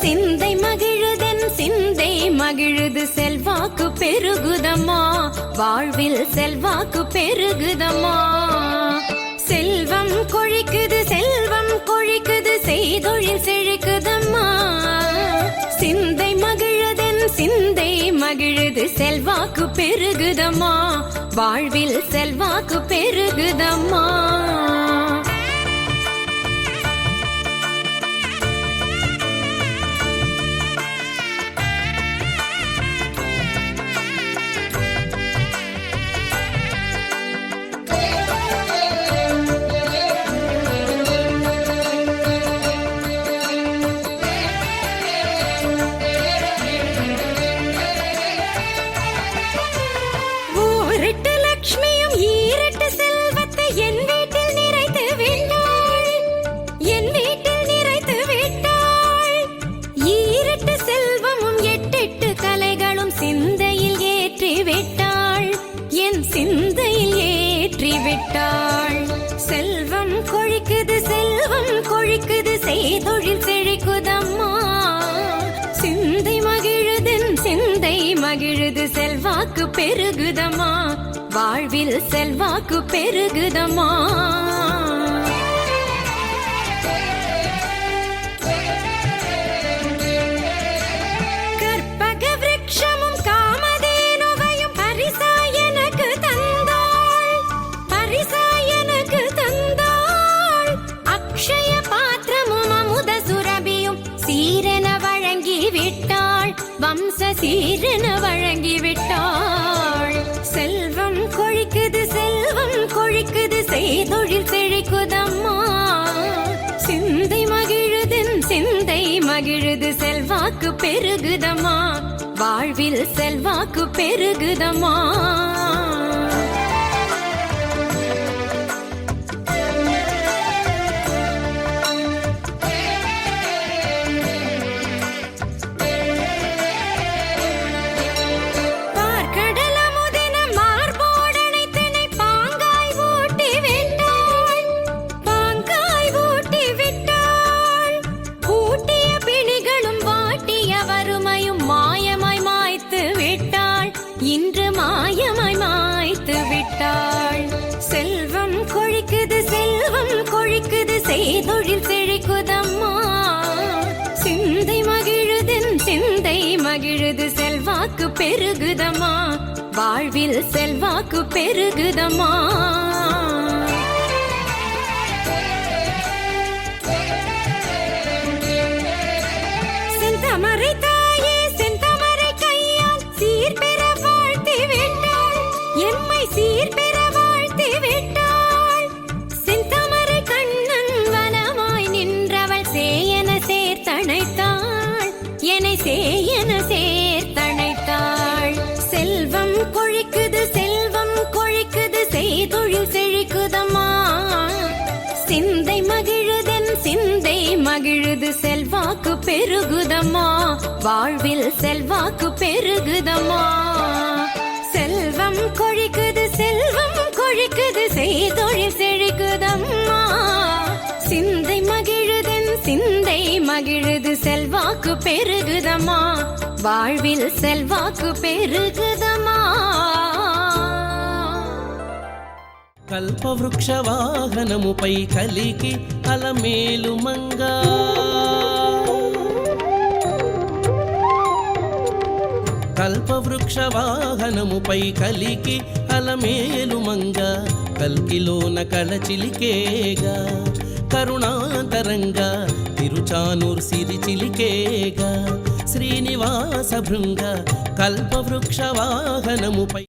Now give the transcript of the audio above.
சிந்தை மகிழுதென் சிந்தை மகிழுது செல்வாக்கு பெருகுதம்மா. வாழ்வில் செல்வாக்கு பெருகுதம்மா. செல்வம் கொழிக்குது செல்வம் கொழிக்குது செய்தொழில் செழிக்குதம்மா. சிந்தை மகிழுதென் சிந்தை மகிழுது செல்வாக்கு பெருகுதம்மா. வாழ்வில் செல்வாக்கு பெருகுதம்மா. செல்வாக்கு பெருகுதமா வாழ்வில் செல்வாக்கு பெருகுதமா பாத்திரமும் அமுத சுரபியும் சீரென வழங்கி விட்டான் வம்ச சீரன வழங்கிவிட்டாள். செல்வம் கொழிக்குது செல்வம் கொழிக்குது செய்தொழில் செழிக்குதம்மா. சிந்தை மகிழுதென் சிந்தை மகிழுது செல்வாக்கு பெருகுதம்மா. வாழ்வில் செல்வாக்கு பெருகுதம்மா. செய்தொழில் செழிக்குதம்மா. சிந்தை மகிழுதின் சிந்தை மகிழுது செல்வாக்கு பெருகுதம்மா. வாழ்வில் செல்வாக்கு பெருகுதம்மா. செல்வாக்கு பெருகுதம்மா வாழ்வில் செல்வாக்கு பெருகுதம்மா செல்வம் கொழிக்குது செல்வம் கொழிக்குது செய்தொழில் செழிக்குதம்மா சிந்தை மகிழுதென் சிந்தை மகிழுது செல்வாக்கு பெருகுதம்மா வாழ்வில் செல்வாக்கு பெருகுதம்மா కల్పవృక్ష వాహనముపై కలికి అలమేలు మంగా కల్పవృక్ష వాహనము పై కలికి అలమేలు మంగ కల్కిలోన కళచిలికేగా. కరుణాంతరంగా తిరుచానూర్ సిరిచిలికేగా శ్రీనివాస భృంగ కల్పవృక్షవాహనముపై